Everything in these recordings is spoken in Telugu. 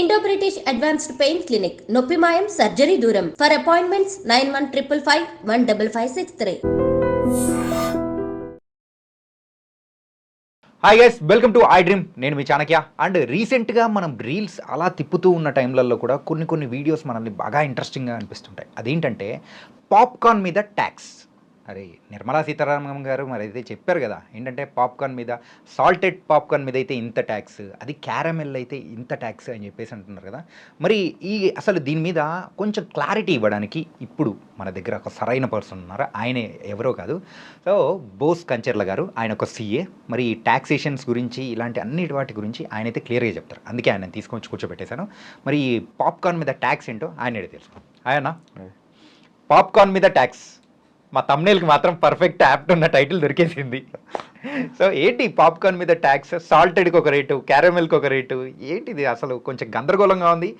Indo British advanced pain clinic నొప్పి మాయం సర్జరీ దూరం for appointments nine one triple five one double five six three hi guys welcome to I dream నేను మీ చాణక్య. అండ్ రీసెంట్గా మనం రీల్స్ అలా తిప్పుతూ ఉన్న టైంలలో కూడా కొన్ని కొన్ని వీడియోస్ మనల్ని బాగా ఇంట్రెస్టింగ్గా అనిపిస్తుంటాయి. అదేంటంటే పాప్కార్న్ మీద ట్యాక్స్ అరే నిర్మలా సీతారామన్ గారు మరి అయితే చెప్పారు కదా ఏంటంటే పాప్కార్న్ మీద సాల్టెడ్ పాప్కార్న్ మీద అయితే ఇంత ట్యాక్స్ అది క్యారమెల్ అయితే ఇంత ట్యాక్స్ అని చెప్పేసి అంటున్నారు కదా. మరి ఈ అసలు దీని మీద కొంచెం క్లారిటీ ఇవ్వడానికి ఇప్పుడు మన దగ్గర ఒక సరైన పర్సన్ ఉన్నారు? ఆయనే ఎవరో కాదు. సో బోస్ కంచర్ల గారు ఆయన ఒక సీఏ. మరి ట్యాక్సేషన్స్ గురించి ఇలాంటి అన్నిటి వాటి గురించి ఆయన అయితే క్లియర్గా చెప్తారు. అందుకే ఆయన తీసుకొచ్చి కూర్చోబెట్టేశాను. మరి ఈ పాప్కార్న్ మీద ట్యాక్స్ ఏంటో ఆయన తెలుసు ఆయన పాప్కార్న్ మీద ట్యాక్స్. మా తమ్నేల్కి మాత్రం పర్ఫెక్ట్ యాప్ట్ ఉన్న టైటిల్ దొరికేసింది. సో ఏంటి పాప్కార్న్ మీద ట్యాక్స్ సాల్టెడ్కి ఒక రేటు క్యారమెల్కి ఒక రేటు ఏంటిది అసలు? కొంచెం గందరగోళంగా ఉంది.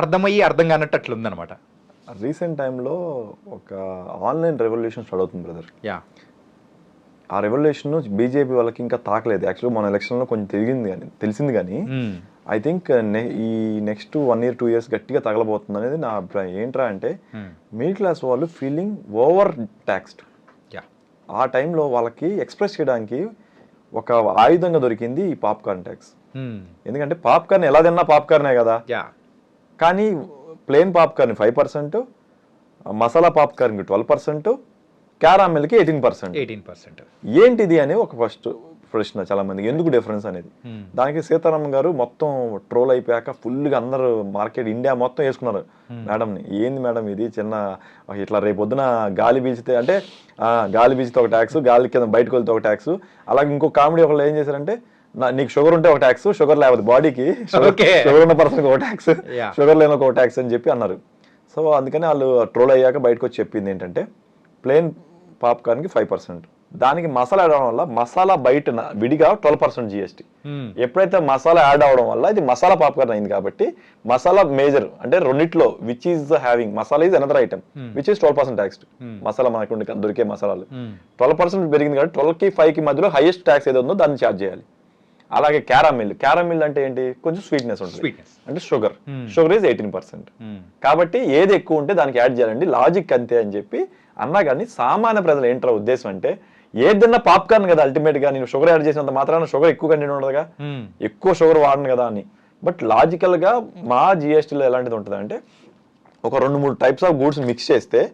అర్థమయ్యి అర్థం కానట్టు అట్లా ఉందన్నమాట రీసెంట్ టైంలో ఒక ఆన్లైన్ రెవల్యూషన్ స్టార్ట్ అవుతుంది బ్రదర్ యా ఆ రెవల్యూషన్ బీజేపీ వాళ్ళకి ఇంకా తాకలేదు. యాక్చువల్గా మన ఎలక్షన్లో కొంచెం తెలిగింది కానీ తెలిసింది కానీ ఐ థింక్ ఈ next one year two years గట్టిగా తగలబోతుంది అనేది నా అభిప్రాయం. ఏంట్రా అంటే మిడిల్ క్లాస్ వాళ్ళు ఫీలింగ్ ఓవర్ ట్యాక్స్డ్ యా ఆ టైంలో వాళ్ళకి ఎక్స్ప్రెస్ చేయడానికి ఒక ఆయుధంగా దొరికింది ఈ పాప్కార్న్ ట్యాక్స్ ఎందుకంటే పాప్కార్న్ ఎలా తిన్నా పాప్కార్నే కదా. యా కానీ plain popcorn five percent masala పాప్కార్న్కి twelve percent క్యారామిల్కి ఎయిటీన్ పర్సెంట్ ఎయిటీన్ పర్సెంట్ ఏంటిది అని ఒక ఫస్ట్ ప్రశ్న చాలా మందికి. ఎందుకు డిఫరెన్స్ అనేది? దానికి సీతారామన్ గారు మొత్తం ట్రోల్ అయిపోయాక ఫుల్గా అందరూ మార్కెట్ ఇండియా మొత్తం వేసుకున్నారు మేడంని ఏంది మేడం ఇది? చిన్న ఇట్లా రేపు పొద్దున గాలి బీచితే అంటే గాలి బీచితే ఒక ట్యాక్స్ గాలి కింద బయటకు వెళ్తే ఒక ట్యాక్స్ అలాగే ఇంకో కామెడీ ఒకళ్ళు ఏం చేశారంటే నా- నీకు షుగర్ ఉంటే ఒక ట్యాక్స్ షుగర్ లేకపోతే బాడీకి. షుగర్ ఉన్న పర్సన్కి ఒక ట్యాక్స్. షుగర్ లేని ఒక ట్యాక్స్ అని చెప్పి అన్నారు. సో అందుకని వాళ్ళు ట్రోల్ అయ్యాక బయటకు వచ్చి చెప్పింది ఏంటంటే ప్లేన్ పాప్కార్న్కి ఫైవ్ పర్సెంట్ దానికి మసాలా యాడ్ అవడం వల్ల మసాలా బయట విడిగా ట్వెల్వ్ పర్సెంట్ జిఎస్టీ ఎప్పుడైతే మసాలా యాడ్ అవడం వల్ల ఇది మసాలా పాప్కార్న్ అయింది కాబట్టి మసాలా మేజర్ అంటే రెండిట్లో which is having masala is another item which is twelve percent tax masala మనకు దొరికే మసాలాలు. ట్వెల్వ్ పర్సెంట్ పెరిగింది కాబట్టి ట్వెల్వ్కి ఫైవ్కి మధ్యలో హైయెస్ట్ ట్యాక్స్ ఏదో ఉందో దాన్ని ఛార్జ్ చేయాలి. అలాగే క్యారామిల్ క్యారామిల్ అంటే ఏంటి? కొంచెం స్వీట్నెస్ ఉంటుంది. అంటే sugar sugar is eighteen percent కాబట్టి ఏది ఎక్కువ ఉంటే దానికి యాడ్ చేయాలండి. లాజిక్ అంతే అని చెప్పి అన్నా కానీ సామాన్య ప్రజలు ఏంటో ఉద్దేశం అంటే ఏదన్నా పాప్కార్న్ కదా అల్టిమేట్గా నేను షుగర్ యాడ్ చేసినంత మాత్రాన షుగర్ ఎక్కువ కంటెంట్ ఉండదుగా? ఎక్కువ షుగర్ వాడను కదా అని. బట్ లాజికల్గా మా జిఎస్టీలో ఎలాంటిది ఉంటుంది అంటే ఒక రెండు మూడు టైప్స్ ఆఫ్ గూడ్స్ మిక్స్ చేస్తే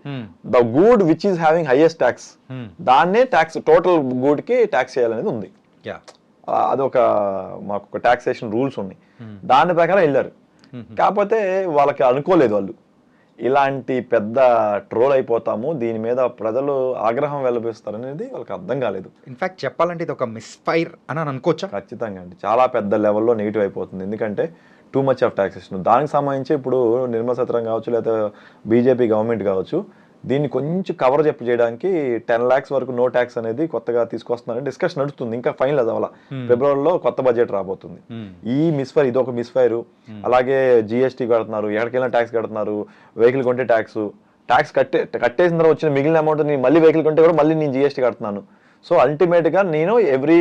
the good which is having highest tax దాన్నే ట్యాక్స్ టోటల్ గూడ్కి ట్యాక్స్ చేయాలనేది ఉంది. ఆ, అదొక మాకు ఒక టాక్సేషన్ రూల్స్ ఉన్నాయి దాని ప్రకారం వెళ్ళారు. కాకపోతే వాళ్ళకి అనుకోలేదు వాళ్ళు. ఇలాంటి పెద్ద ట్రోల్ అయిపోతాము. దీని మీద ప్రజలు ఆగ్రహం వెల్లపిస్తారు అనేది వాళ్ళకి అర్థం కాలేదు. ఇన్ఫాక్ట్ చెప్పాలంటే ఇది ఒక మిస్ఫైర్ అని అని అనుకోవచ్చా? ఖచ్చితంగా అండి. చాలా పెద్ద లెవెల్లో నెగిటివ్ అయిపోతుంది. ఎందుకంటే టూ మచ్ ఆఫ్ టాక్సేషన్ దానికి సంబంధించి ఇప్పుడు నిర్మలా సీతారామన్ కావచ్చు లేదా బీజేపీ గవర్నమెంట్ కావచ్చు దీన్ని కొంచెం కవర్ చెప్పి చేయడానికి టెన్ ల్యాక్స్ వరకు నో ట్యాక్స్ అనేది కొత్తగా తీసుకొస్తున్నారని డిస్కషన్ నడుస్తుంది. ఇంకా ఫైనల్ అది అవ్వాల? ఫిబ్రవరిలో కొత్త బడ్జెట్ రాబోతుంది. ఈ మిస్ఫైర్ ఇది ఒక మిస్ఫైర్ అలాగే జిఎస్టీ కడుతున్నారు ఎక్కడికైనా ట్యాక్స్ కడుతున్నారు వెహికల్ కొంటే ట్యాక్స్ ట్యాక్స్ కట్టే కట్టేసిన తర్వాత వచ్చిన మిగిలిన అమౌంట్ నేను మళ్ళీ వెహికల్ కొంటే కూడా మళ్ళీ నేను జిఎస్టీ కడుతున్నాను. సో అల్టిమేట్గా నేను ఎవ్రీ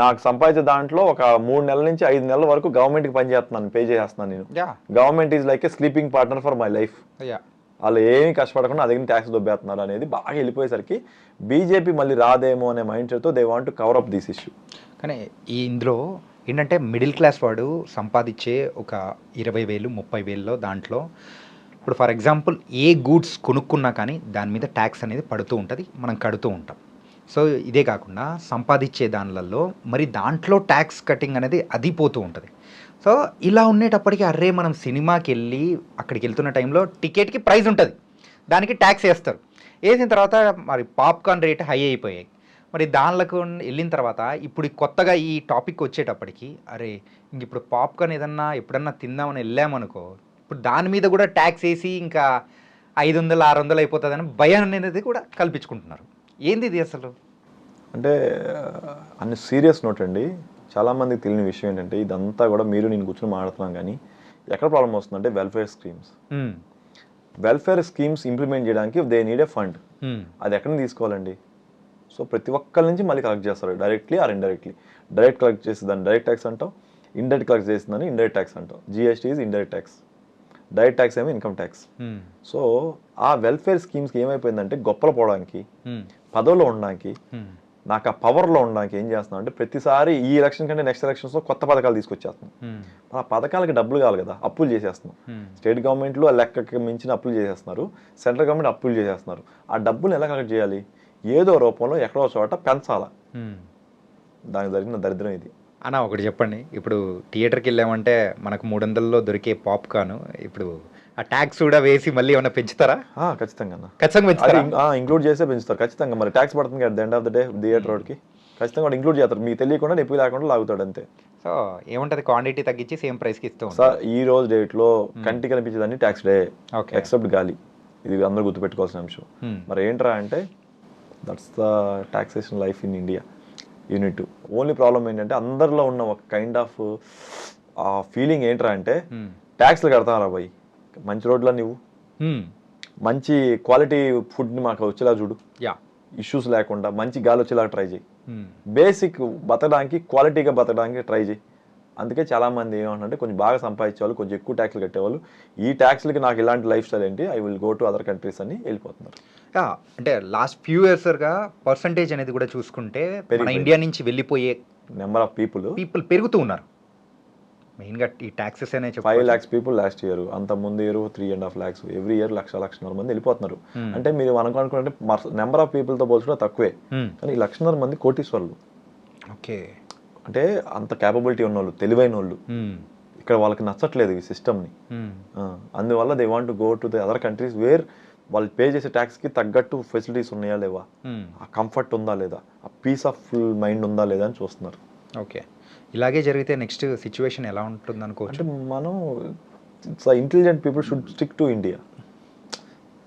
నాకు సంపాదించే దాంట్లో ఒక మూడు నెలల నుంచి ఐదు నెలల వరకు గవర్నమెంట్కి పనిచేస్తున్నాను పే చేస్తున్నాను నేను. Government is like a sleeping partner for my life వాళ్ళు ఏమీ కష్టపడకుండా అదే ట్యాక్స్ దొబ్బేస్తున్నారు అనేది బాగా వెళ్ళిపోయేసరికి బీజేపీ మళ్ళీ రాదేమో అనే mind సెట్తో they want cover up this issue కానీ ఈ ఇందులో ఏంటంటే మిడిల్ క్లాస్ వాడు సంపాదించే ఒక ఇరవై వేలు ముప్పై వేలలో దాంట్లో ఇప్పుడు ఫర్ ఎగ్జాంపుల్ ఏ గూడ్స్ కొనుక్కున్నా కానీ దాని మీద ట్యాక్స్ అనేది పడుతూ ఉంటుంది మనం కడుతూ ఉంటాం. సో ఇదే కాకుండా సంపాదించే దానిలలో మరి దాంట్లో ట్యాక్స్ కటింగ్ అనేది అది పోతూ ఉంటుంది. సో ఇలా ఉండేటప్పటికి అర్రే మనం సినిమాకి వెళ్ళి అక్కడికి వెళ్తున్న టైంలో టికెట్కి ప్రైజ్ ఉంటుంది. దానికి ట్యాక్స్ వేస్తారు. వేసిన తర్వాత మరి పాప్కార్న్ రేట్ హై అయిపోయాయి. మరి దానిలోకి వెళ్ళిన తర్వాత ఇప్పుడు కొత్తగా ఈ టాపిక్ వచ్చేటప్పటికి అరే ఇంక ఇప్పుడు పాప్కార్న్ ఏదన్నా ఎప్పుడన్నా తిందామని వెళ్ళామనుకో ఇప్పుడు దాని మీద కూడా ట్యాక్స్ వేసి ఇంకా ఐదు వందలు ఆరు వందలు అయిపోతుందని భయం అనేది కూడా కల్పించుకుంటున్నారు. ఏంది ఇది అసలు? అంటే అన్ని సీరియస్ నోట్ అండి. చాలా మందికి తెలియని విషయం ఏంటంటే ఇదంతా కూడా మీరు నేను కూర్చొని మాట్లాడుతున్నాం కానీ ఎక్కడ ప్రాబ్లం వస్తుందంటే welfare schemes welfare schemes implement చేయడానికి దే నీడ్ ఏ ఫండ్ అది ఎక్కడ నుంచి తీసుకోవాలండి? సో ప్రతి ఒక్కరి నుంచి మళ్ళీ కలెక్ట్ చేస్తారు. Directly or indirectly direct collect చేసి దాన్ని డైరెక్ట్ ట్యాక్స్ అంటాం. ఇండైరెక్ట్ కలెక్ట్ చేస్తుందని ఇండైరెక్ట్ ట్యాక్స్ అంటాం. GST is indirect tax direct tax ఏమో ఇన్కమ్ ట్యాక్స్ Hmm. సో ఆ వెల్ఫేర్ స్కీమ్స్కి ఏమైపోయిందంటే గొప్పలు పోవడానికి Hmm. పదవిలో ఉండడానికి Hmm. నాకు ఆ పవర్లో ఉండడానికి ఏం చేస్తున్నాం అంటే ప్రతిసారి ఈ ఎలక్షన్ కంటే నెక్స్ట్ ఎలక్షన్స్లో కొత్త పథకాలు తీసుకొచ్చేస్తున్నాం. ఆ పథకాలకి డబ్బులు కావాలి కదా అప్పులు చేసేస్తున్నాం. స్టేట్ గవర్నమెంట్లు ఆ లెక్కకి మించిన అప్పులు చేసేస్తున్నారు సెంట్రల్ గవర్నమెంట్ అప్పులు చేసేస్తున్నారు. ఆ డబ్బులు ఎలా కలెక్ట్ చేయాలి? ఏదో రూపంలో ఎక్కడో చోట పెంచాలా. దానికి జరిగిన దరిద్రం ఇది. అన్న ఒకటి చెప్పండి. ఇప్పుడు థియేటర్కి వెళ్ళామంటే మనకు మూడు వందల్లో దొరికే పాప్కార్న్ ఇప్పుడు ఆ ట్యాక్స్ కూడా వేసి మళ్ళీ ఏమైనా పెంచుతారా? ఖచ్చితంగా అన్న. ఖచ్చితంగా పెంచుతారా? ఇంక్లూడ్ చేస్తే పెంచుతారు. ఖచ్చితంగా మరి ట్యాక్స్ పడుతుంది కదా end of the day theatre రోడ్కి. ఖచ్చితంగా వాడు ఇంక్లూడ్ చేస్తారు. మీకు తెలియకుండా నొప్పి లేకుండా లాగుతాడు అంతే. సో ఏముంటుంది? క్వాంటిటీ తగ్గించి సేమ్ ప్రైస్కి ఇస్తూ ఉంటారు. సార్ ఈ రోజు డేట్లో కంటికి కనిపించేదాన్ని ట్యాక్స్ డే ఓకే ఎక్సెప్ట్ గాలి. ఇది అందరూ గుర్తుపెట్టుకోవాల్సిన అంశం. Hmm. మరి ఏంట్రా అంటే that's the taxation life in India unit only problem ఏంటంటే అందరిలో ఉన్న ఒక కైండ్ ఆఫ్ ఆ ఫీలింగ్ ఏంట్రా అంటే Hmm. ట్యాక్స్లు కడతారా పోయి మంచి రోడ్లో నువ్వు. మంచి క్వాలిటీ ఫుడ్ని మాకు వచ్చేలా చూడు. యా. ఇష్యూస్ లేకుండా మంచి గాలి వచ్చేలా ట్రై చేయి. బేసిక్ బతకడానికి క్వాలిటీగా బతకడానికి ట్రై చేయి. అందుకే చాలా మంది ఏమంటారంటే కొంచెం బాగా సంపాదించే వాళ్ళు కొంచెం ఎక్కువ ట్యాక్స్లు కట్టేవాళ్ళు. ఈ ట్యాక్స్లకి నాకు ఇలాంటి లైఫ్ స్టైల్ ఏంటి? I will go to other countries అని వెళ్ళిపోతున్నారు. యా అంటే లాస్ట్ ఫ్యూ ఇయర్స్గా పర్సంటేజ్ అనేది కూడా చూసుకుంటే మన. ఇండియా నుంచి వెళ్ళిపోయే నెంబర్ ఆఫ్ పీపుల్. పీపుల్ పెరుగుతూ ఉన్నారు. మెయిన్గా ఈ ట్యాక్సెస్ అనే five lakhs people last year అంత ముందు year three and half lakhs every year లక్ష లక్షన్నర మంది వెళ్ళిపోతున్నారు. Hmm. అంటే మీరు అనుకుంటే నెంబర్ ఆఫ్ పీపుల్తో పోల్చుకుంటే తక్కువే. కానీ ఈ లక్షన్నర మంది కోటీశ్వర్లు. ఓకే. అంటే అంత క్యాపబిలిటీ ఉన్న వాళ్ళు తెలివైన వాళ్ళు ఇక్కడ వాళ్ళకి నచ్చట్లేదు ఈ సిస్టమ్ని అందువల్ల they want go to the other countries where వాళ్ళు పే చేసే ట్యాక్స్కి తగ్గట్టు ఫెసిలిటీస్ ఉన్నాయా లేవా? ఆ కంఫర్ట్ ఉందా లేదా? ఆ పీస్ ఆఫ్ మైండ్ ఉందా లేదా అని చూస్తున్నారు. ఓకే. ఇలాగే జరిగితే నెక్స్ట్ సిచ్యువేషన్ ఎలా ఉంటుంది అనుకోవచ్చు అంటే మనం intelligent people should stick to India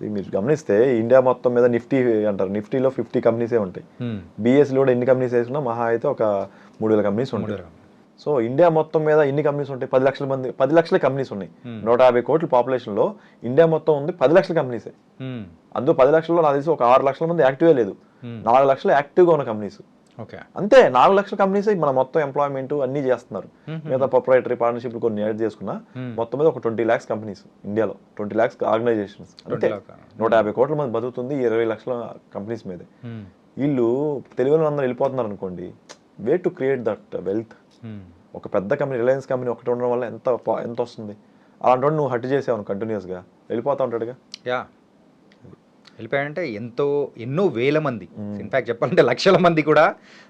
మీరు గమనిస్తే ఇండియా మొత్తం మీద నిఫ్టీ అంటారు నిఫ్టీలో ఫిఫ్టీ కంపెనీసే ఉంటాయి Hmm. బీఎస్లో కూడా ఎన్ని కంపెనీస్ వేసుకున్నా మహా అయితే ఒక మూడు వేల కంపెనీస్ ఉంటాయి. సో ఇండియా మొత్తం మీద ఎన్ని కంపెనీస్ ఉంటాయి పది లక్షల మంది పది లక్షల కంపెనీస్ ఉన్నాయి Hmm. నూట యాభై కోట్ల పాపులేషన్లో ఇండియా మొత్తం ఉంది పది లక్షల కంపెనీసే Hmm. అందులో పది లక్షల్లో నాకు తెలిసి ఒక ఆరు లక్షల మంది యాక్టివే లేదు Hmm. నాలుగు లక్షలు యాక్టివ్గా ఉన్న కంపెనీస్ అంతే నాలుగు లక్షల కంపెనీస్ మన మొత్తం ఎంప్లాయ్మెంట్ అన్ని చేస్తున్నారు. మిగతా ప్రొపరేటరీ పార్ట్నర్షిప్ కొన్ని యాడ్ చేసుకున్నా. మొత్తం మీద ఒక ట్వంటీ ల్యాక్స్ కంపెనీస్ ఇండియాలో ట్వంటీ ల్యాక్స్ ఆర్గనైజేషన్స్ అంతే 20 lakh. నూట యాభై కోట్ల మంది బతుకుతుంది ఇరవై లక్షల కంపెనీస్ మీదే. వీళ్ళు తెలివైన అందరూ వెళ్ళిపోతున్నారు అనుకోండి way to create that wealth. ఒక పెద్ద కంపెనీ రిలయన్స్ కంపెనీ ఒకటి ఉండడం వల్ల ఎంత ఎంత వస్తుంది అలాంటి నువ్వు హట్ చేసావు కంటిన్యూస్గా వెళ్ళిపోతా ఉంటాడుగా యా వెళ్ళిపోయాయంటే ఎంతో ఎన్నో వేల మంది. ఇన్ఫాక్ట్ చెప్పాలంటే లక్షల మంది కూడా.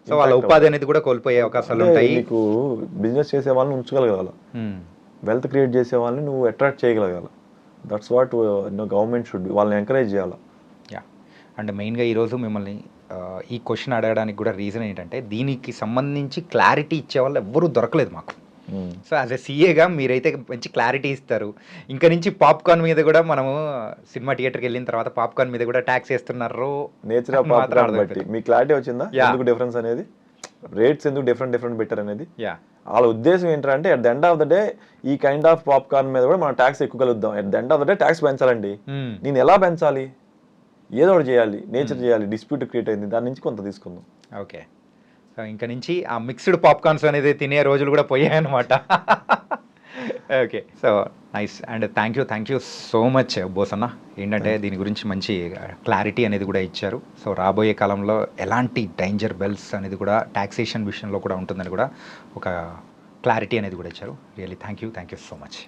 సో వాళ్ళ ఉపాధి అనేది కూడా కోల్పోయే అవకాశాలు ఉంటాయి. నీకు బిజినెస్ చేసే వాళ్ళని ఉంచగలగాల. వెల్త్ క్రియేట్ చేసే వాళ్ళని నువ్వు అట్రాక్ట్ చేయగలగాల. దట్స్ వాట్ గవర్నమెంట్ షుడ్ వాళ్ళని ఎంకరేజ్ చేయాలి. యా అండ్ మెయిన్గా ఈరోజు మిమ్మల్ని ఆ, ఈ క్వశ్చన్ అడగడానికి కూడా రీజన్ ఏంటంటే దీనికి సంబంధించి క్లారిటీ ఇచ్చే వాళ్ళు ఎవ్వరూ దొరకలేదు మాకు. సో యాజ్ ఎ సీఏగా మీరైతే మంచి క్లారిటీ ఇస్తారు. ఇంకా నుంచి పాప్కార్న్ మీద కూడా మనము సినిమా థియేటర్కి వెళ్ళిన తర్వాత పాప్కార్న్ మీద కూడా ట్యాక్స్ వేస్తున్నారు. నేచర్ ఆఫ్ పాప్కార్న్ బట్టి. మీ క్లారిటీ వచ్చిందా. ఎందుకు డిఫరెన్స్ అనేది? రేట్స్ ఎందుకు డిఫరెంట్ డిఫరెంట్ పెట్టారు అనేది? యా వాళ్ళ ఉద్దేశం ఏంటంటే at the end of the day ఈ కైండ్ ఆఫ్ పాప్కార్న్ మీద కూడా మనం ట్యాక్స్ ఎక్కువ కలుద్దాం. At the end of the day tax పెంచాలండి. నేను ఎలా పెంచాలి? ఏదో ఒకటి చేయాలి. నేచర్ చేయాలి. డిస్ప్యూట్ క్రియేట్ అయింది. దాని నుంచి కొంత తీసుకుందాం. ఓకే సో ఇంకా నుంచి ఆ మిక్స్డ్ పాప్కార్న్స్ అనేది తినే రోజులు కూడా పోయాయన్నమాట. Okay so nice and thank you thank you so much బోసన్న. ఏంటంటే దీని గురించి మంచి క్లారిటీ అనేది కూడా ఇచ్చారు. సో రాబోయే కాలంలో ఎలాంటి డేంజర్ బెల్స్ అనేది కూడా టాక్సేషన్ విషయంలో కూడా ఉంటుందని కూడా ఒక క్లారిటీ అనేది కూడా ఇచ్చారు. Really thank you thank you so much